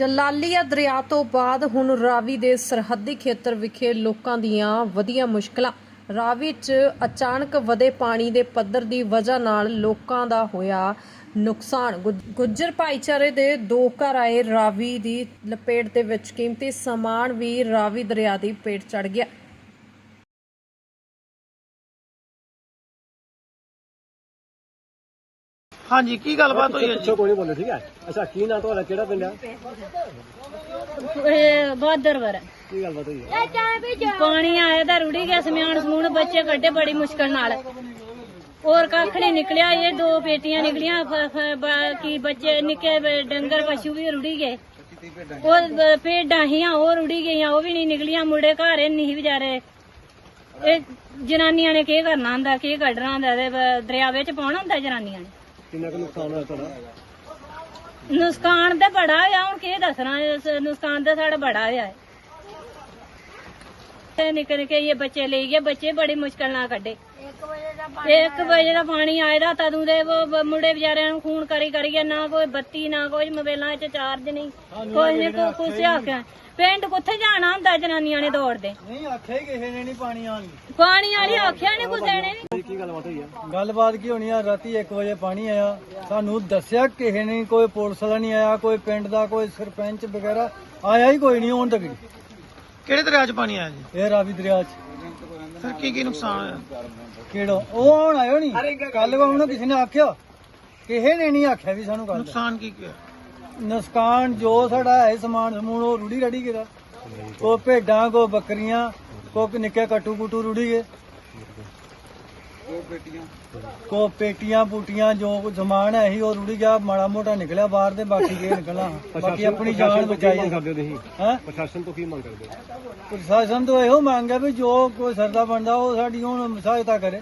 ਜਲਾਲੀਆ ਦਰਿਆ ਤੋਂ ਬਾਅਦ ਹੁਣ ਰਾਵੀ ਦੇ ਸਰਹੱਦੀ ਖੇਤਰ ਵਿਖੇ ਲੋਕਾਂ ਦੀਆਂ ਵਧੀਆਂ ਮੁਸ਼ਕਲਾਂ। ਰਾਵੀ 'ਚ ਅਚਾਨਕ ਵਧੇ ਪਾਣੀ ਦੇ ਪੱਧਰ ਦੀ ਵਜ੍ਹਾ ਨਾਲ ਲੋਕਾਂ ਦਾ ਹੋਇਆ ਨੁਕਸਾਨ। ਗੁ- ਗੁੱਜਰ ਭਾਈਚਾਰੇ ਦੇ ਦੋ ਘਰ ਆਏ ਰਾਵੀ ਦੀ ਲਪੇਟ ਦੇ ਵਿੱਚ। ਕੀਮਤੀ ਸਮਾਨ ਵੀ ਰਾਵੀ ਦਰਿਆ ਦੀ ਪੇਟ ਚੜ ਗਿਆ। ਹਾਂਜੀ ਕੀ ਗੱਲਬਾਤ ਹੋਈ ਹੈ ਜੀ ਪਿੱਛੋਂ ਕੋਈ ਨਹੀਂ ਬੋਲੇ ਠੀਕ ਹੈ। ਅੱਛਾ ਕੀ ਨਾਂ ਤੁਹਾਡਾ ਕਿਹੜਾ ਪਿੰਡ ਆ ਇਹ ਬਾਦਰਵਰ ਕੀ ਗੱਲਬਾਤ ਹੋਈ? ਹੈ ਪਾਣੀ ਆਇਆ ਤਾਂ ਰੁੜੀ ਗਿਆ ਸਮਾਨ ਸਮੂਨ ਬੱਚੇ ਕੱਢੇ ਬੜੀ ਮੁਸ਼ਕਲ ਨਾਲ। ਹੋਰ ਕੱਖ ਨਹੀਂ ਨਿਕਲਿਆ ਇਹ ਦੋ ਪੇਟੀਆਂ ਨਿਕਲੀਆਂ ਫ- ਫ- ਬਾਕੀ ਬੱਚੇ ਨਿੱਕੇ ਬ- ਡੰਗਰ ਪਸ਼ੂ ਵੀ ਰੁੜੀ ਗਏ। ਉਹ ਬ- ਭੇਡਾਂ ਹੀਆਂ ਉਹ ਰੁੜੀ ਗਈਆਂ ਉਹ ਵੀ ਨਹੀਂ ਨਿਕਲੀਆਂ ਮੁੰਡੇ ਘਰ ਨਹੀਂ ਵਿਚਾਰੇ। ਇਹ ਜਨਾਨੀਆਂ ਨੇ ਕੀ ਕਰਨਾ ਹੁੰਦਾ ਕੀ ਕੱਢਣਾ ਹੁੰਦਾ ਤੇ ਬ- ਦਰਿਆ ਵਿੱਚ ਪਾਉਣਾ ਹੁੰਦਾ ਜਨਾਨੀਆਂ ਨੇ। ਕਿੰਨਾ ਕੁ ਨੁਕਸਾਨ ਹੋਇਆ ਤੁਹਾਡਾ? ਨੁਕਸਾਨ ਤੇ ਬੜਾ ਆ ਹੁਣ ਕੀ ਦੱਸਣਾ ਇਸ ਨੁਕਸਾਨ ਤੇ ਸਾਡਾ ਬੜਾ ਆ ਤੇ ਨਿੱਕੇ ਨਿੱਕੇ ਇਹ ਬੱਚੇ ਲਈ ਗਏ ਬੱਚੇ ਬੜੀ ਮੁਸ਼ਕਲ ਨਾਲ ਕੱਢੇ। 1 ਵਜੇ ਦਾ ਪਾਣੀ ਆਇਦਾ ਤਦੋਂ ਦੇ ਉਹ ਮੁੰਡੇ ਵਿਚਾਰਿਆਂ ਨੂੰ ਖੂਨ ਕਰੀ ਕਰੀਏ ਨਾ ਕੋਈ ਬੱਤੀ ਨਾ ਕੋਈ ਮੋਬਾਈਲਾਂ 'ਚ ਚਾਰਜ ਨਹੀਂ। ਕੋਈ ਨਹੀਂ ਕੋਈ ਕੁਛ ਆਖਿਆ ਪਿੰਡ ਕਿੱਥੇ ਜਾਣਾ ਹੁੰਦਾ ਜਨਾਨੀਆਂ ਨੇ ਦੌੜਦੇ? ਨਹੀਂ ਆਖਿਆ ਹੀ ਕਿਸੇ ਨੇ ਨਹੀਂ ਪਾਣੀ ਆਣ ਪਾਣੀ ਵਾਲੀ ਆਖਿਆ ਨੇ ਕੁਛ ਦੇਣੇ ਨੀ। ਕੀ ਗੱਲਬਾਤ ਹੋਈ ਆ? ਗੱਲਬਾਤ ਕੀ ਹੋਣੀ ਆ? ਰਾਤੀ 1 ਵਜੇ ਪਾਣੀ ਆਇਆ। ਸਾਨੂੰ ਦੱਸਿਆ ਕਿਸੇ ਨੇ ਕੋਈ ਪੁਲਿਸ ਵਾਲਾ ਨਹੀਂ ਆਇਆ ਕੋਈ ਪਿੰਡ ਦਾ ਕੋਈ ਸਰਪੰਚ ਵਗੈਰਾ ਆਇਆ ਹੀ ਕੋਈ ਨਹੀਂ ਹੁਣ ਤੱਕ। ਕਿਹੜੇ ਦਰਿਆ 'ਚ ਪਾਣੀ ਆਇਆ ਜੀ? ਇਹ ਰਾਵੀ ਦਰਿਆ 'ਚ। ਫਿਰ ਕੀ ਕੀ ਨੁਕਸਾਨ ਹੋਇਆ? ਕਿਹੜਾ? ਉਹ ਹੁਣ ਆਇਓ ਨਹੀਂ ਕੱਲ ਉਹਨੂੰ ਕਿਸੇ ਨੇ ਆਖਿਆ। ਕਿਸੇ ਨੇ ਨਹੀਂ ਆਖਿਆ ਵੀ ਸਾਨੂੰ ਕੱਲ ਨੁਕਸਾਨ ਕੀ ਕੀ ਹੋਇਆ? ਨੁਕਸਾਨ ਜੋ ਸਾਡਾ ਹੈ ਸਮਾਨ ਸਮੂਨ ਉਹ ਰੁੜੀ ਰੜੀ ਗਿਆ ਕੋ ਭੇਡਾਂ ਕੋ ਬੱਕਰੀਆਂ ਕੋ ਨਿੱਕੇ ਕਟੂ ਕੁਟੂ ਰੁੜੀ ਗਏ। ਕੋ ਪੇਟੀਆਂ ਪੂਟੀਆਂ ਜੋ ਸਮਾਨ ਹੈ ਸੀ ਉਹ ਰੁੜੀ ਗਿਆ ਮਾੜਾ ਮੋਟਾ ਨਿਕਲਿਆ ਬਾਹਰ ਤੇ ਬਾਕੀ ਕੀ ਨਿਕਲਣਾ। ਬਾਕੀ ਆਪਣੀ ਜਾਨ ਬਚਾਈ ਕਰਦੇ ਹੋ ਤੁਸੀਂ? ਹੈ? ਪ੍ਰਸ਼ਾਸਨ ਤੋਂ ਕੀ ਮੰਗ ਕਰਦੇ ਹੋ? ਪ੍ਰਸ਼ਾਸਨ ਤੋਂ ਇਹੋ ਮੰਗ ਹੈ ਵੀ ਜੋ ਕੋਈ ਸਰਦਾ ਬਣਦਾ ਉਹ ਸਾਡੀ ਹੁਣ ਸਹਾਇਤਾ ਕਰੇ।